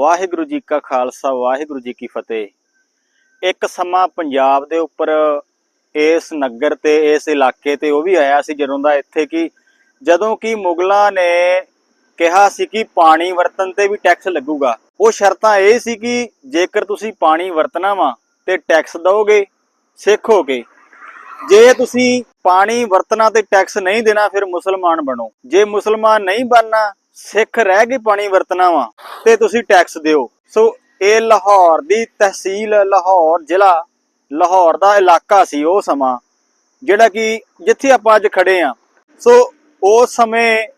ਵਾਹਿਗੁਰੂ ਜੀ ਕਾ ਖਾਲਸਾ, ਵਾਹਿਗੁਰੂ ਜੀ ਕੀ ਫਤਿਹ। ਇੱਕ ਸਮਾਂ ਪੰਜਾਬ ਦੇ ਉੱਪਰ ਇਸ ਨਗਰ ਤੇ, ਇਸ ਇਲਾਕੇ ਤੇ ਉਹ ਵੀ ਆਇਆ ਸੀ ਜਦੋਂ ਦਾ ਇੱਥੇ ਕਿ ਜਦੋਂ ਕਿ ਮੁਗਲਾਂ ਨੇ ਕਿਹਾ ਸੀ ਕਿ ਪਾਣੀ ਵਰਤਨ ਤੇ ਵੀ ਟੈਕਸ ਲੱਗੂਗਾ। ਉਹ ਸ਼ਰਤਾਂ ਇਹ ਸੀ ਕਿ ਜੇਕਰ ਤੁਸੀਂ ਪਾਣੀ ਵਰਤਣਾ ਵਾ ਤੇ ਟੈਕਸ ਦਿਓਗੇ, ਸਿੱਖ ਹੋ ਕੇ। ਜੇ ਤੁਸੀਂ ਪਾਣੀ ਵਰਤਣਾ ਤੇ ਟੈਕਸ ਨਹੀਂ ਦੇਣਾ, ਫਿਰ ਮੁਸਲਮਾਨ ਬਣੋ। ਜੇ ਮੁਸਲਮਾਨ ਨਹੀਂ ਬਣਨਾ ਸਿੱਖ ਰਹਿ ਕੇ ਪਾਣੀ ਵਰਤਣਾ ਵਾ ਤੇ ਤੁਸੀਂ ਟੈਕਸ ਦਿਓ। ਸੋ ਇਹ ਲਾਹੌਰ ਦੀ ਤਹਿਸੀਲ ਲਾਹੌਰ ਜ਼ਿਲ੍ਹਾ ਲਾਹੌਰ ਦਾ ਇਲਾਕਾ ਸੀ ਉਹ ਸਮਾਂ, ਜਿਹੜਾ ਕਿ ਜਿੱਥੇ ਆਪਾਂ ਅੱਜ ਖੜੇ ਆ। ਸੋ ਉਸ ਸਮੇਂ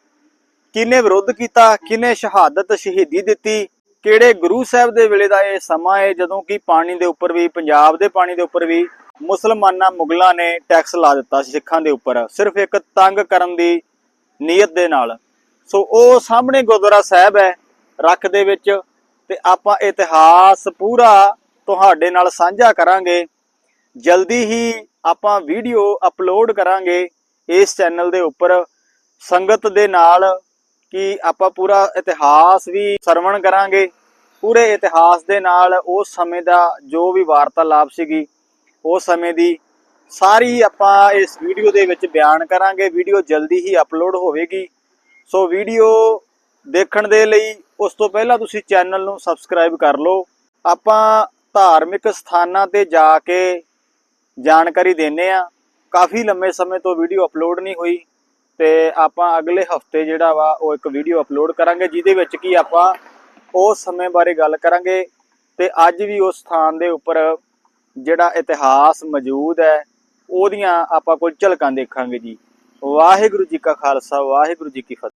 ਕਿਹਨੇ ਵਿਰੋਧ ਕੀਤਾ, ਕਿਹਨੇ ਸ਼ਹਾਦਤ ਸ਼ਹੀਦੀ ਦਿੱਤੀ, ਕਿਹੜੇ ਗੁਰੂ ਸਾਹਿਬ ਦੇ ਵੇਲੇ ਦਾ ਇਹ ਸਮਾਂ ਹੈ ਜਦੋਂ ਕਿ ਪਾਣੀ ਦੇ ਉੱਪਰ ਵੀ, ਪੰਜਾਬ ਦੇ ਪਾਣੀ ਦੇ ਉੱਪਰ ਵੀ ਮੁਸਲਮਾਨਾਂ ਮੁਗਲਾਂ ਨੇ ਟੈਕਸ ਲਾ ਦਿੱਤਾ ਸਿੱਖਾਂ ਦੇ ਉੱਪਰ। ਸਿਰਫ ਇੱਕ ਤੰਗ ਕਰਨ ਦੀ ਨੀਅਤ ਦੇ ਨਾਲ। ਸੋ ਉਹ ਸਾਹਮਣੇ ਗੁਰਦੁਆਰਾ ਸਾਹਿਬ ਹੈ, ਰੱਖ ਦੇ ਵਿੱਚ, ਤੇ ਆਪਾਂ ਇਤਿਹਾਸ ਪੂਰਾ ਤੁਹਾਡੇ ਨਾਲ ਸਾਂਝਾ ਕਰਾਂਗੇ। ਜਲਦੀ ਹੀ ਆਪਾਂ ਵੀਡੀਓ ਅਪਲੋਡ ਕਰਾਂਗੇ ਇਸ ਚੈਨਲ ਦੇ ਉੱਪਰ। ਸੰਗਤ ਦੇ ਨਾਲ ਕਿ ਆਪਾਂ ਪੂਰਾ ਇਤਿਹਾਸ ਵੀ ਸਰਵਣ ਕਰਾਂਗੇ। ਪੂਰੇ ਇਤਿਹਾਸ ਦੇ ਨਾਲ ਉਸ ਸਮੇਂ ਦਾ ਜੋ ਵੀ ਵਾਰਤਾਲਾਪ ਸੀਗੀ, ਉਸ ਸਮੇਂ ਦੀ ਸਾਰੀ ਆਪਾਂ ਇਸ ਵੀਡੀਓ ਦੇ ਵਿੱਚ ਬਿਆਨ ਕਰਾਂਗੇ। ਵੀਡੀਓ ਜਲਦੀ ਹੀ ਅਪਲੋਡ ਹੋਵੇਗੀ। ਸੋ ਵੀਡੀਓ ਦੇਖਣ ਦੇ ਲਈ ਉਸ ਤੋਂ ਪਹਿਲਾਂ ਤੁਸੀਂ ਚੈਨਲ ਨੂੰ ਸਬਸਕ੍ਰਾਈਬ ਕਰ ਲਓ। ਆਪਾਂ ਧਾਰਮਿਕ ਸਥਾਨਾਂ ਤੇ ਜਾ ਕੇ ਜਾਣਕਾਰੀ ਦਿੰਨੇ ਆ। ਕਾਫੀ ਲੰਮੇ ਸਮੇਂ ਤੋਂ ਵੀਡੀਓ ਅਪਲੋਡ ਨਹੀਂ ਹੋਈ ਤੇ ਆਪਾਂ ਅਗਲੇ ਹਫ਼ਤੇ ਜਿਹੜਾ ਵਾ ਉਹ ਇੱਕ ਵੀਡੀਓ ਅਪਲੋਡ ਕਰਾਂਗੇ, ਜਿਹਦੇ ਵਿੱਚ ਕੀ ਆਪਾਂ ਉਸ ਸਮੇਂ ਬਾਰੇ ਗੱਲ ਕਰਾਂਗੇ ਤੇ ਅੱਜ ਵੀ ਉਸ ਸਥਾਨ ਦੇ ਉੱਪਰ ਜਿਹੜਾ ਇਤਿਹਾਸ ਮੌਜੂਦ ਹੈ, ਉਹਦੀਆਂ ਆਪਾਂ ਕੁਝ ਝਲਕਾਂ ਦੇਖਾਂਗੇ ਜੀ। ਵਾਹਿਗੁਰੂ ਜੀ ਕਾ ਖਾਲਸਾ, ਵਾਹਿਗੁਰੂ ਜੀ ਕੀ ਫਤਿਹ।